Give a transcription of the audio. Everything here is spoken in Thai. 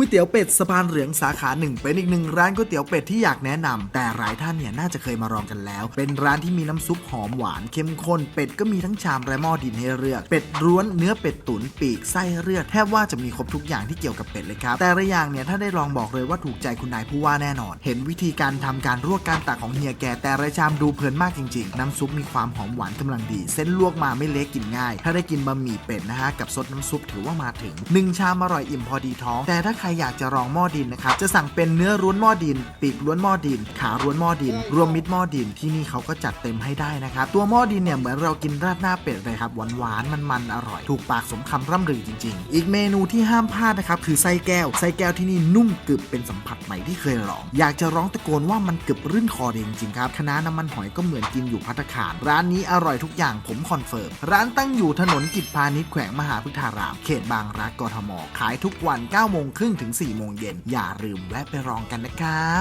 ก๋วยเตี๋ยวเป็ดสะพานเหลืองสาขาหนึ่งเป็นอีกหนึ่งร้านก๋วยเตี๋ยวเป็ดที่อยากแนะนำแต่หลายท่านเนี่ยน่าจะเคยมาลองกันแล้ว เป็นร้านที่มีน้ำซุปหอมหวานเข้มข้นเป็ดก็มีทั้งชามและหม้อดินให้เลือก เป็ดร้วนเนื้อเป็ดตุ๋นปีกไส้เลือดแทบว่าจะมีครบทุกอย่างที่เกี่ยวกับเป็ดเลยครับ แต่ละอย่างเนี่ยถ้าได้ลองบอกเลยว่าถูกใจคุณนายผู้ว่าแน่นอน เห็นวิธีการทำการรวกการตักของเฮียแกแต่ละชามดูเพลินมากจริง ๆ น้ำซุปมีความหอมหวานกำลังดี เส้นลวกมาไม่เละกินง่าย ถ้าได้กินบะหมี่เป็ดนะฮะกับซดน้ำซุปถือว่ามาถึงหนึ่งชามอร่อยอิ่มพอดีท้องแต่ถ้าใครอยากจะลองหม้อดินนะครับ จะสั่งเป็นเนื้อร้วนหม้อดิน ปีกล้วนหม้อดิน ขาร้วนหม้อดิน รวมมิตรหม้อดินที่นี่เขาก็จัดเต็มให้ได้นะครับ ตัวหม้อดินเนี่ยเหมือนเรากินราดหน้าเป็ดเลยครับ หวานหวานมันมันๆ อร่อย ถูกปากสมคำร่ำลือจริง ๆ อีกเมนูที่ห้ามพลาดนะครับคือไส้แก้ว ไส้แก้วที่นี่นุ่มกึบเป็นสัมผัสใหม่ที่เคยลอง อยากจะร้องตะโกนว่ามันกึบรื่นคอเลยจริงๆครับคณะน้ำมันหอยก็เหมือนกินอยู่พัตตาคารร้านนี้อร่อยทุกอย่างผมคอนเฟิร์มร้านตั้งอยู่ถนนกิจพาณิชย์แขวงมหาพุทธาราม เขตบางรักกทมขายทุกวัน9โมงครึ่งถึง4โมงเย็นอย่าลืมแวะไปลองกันนะครับ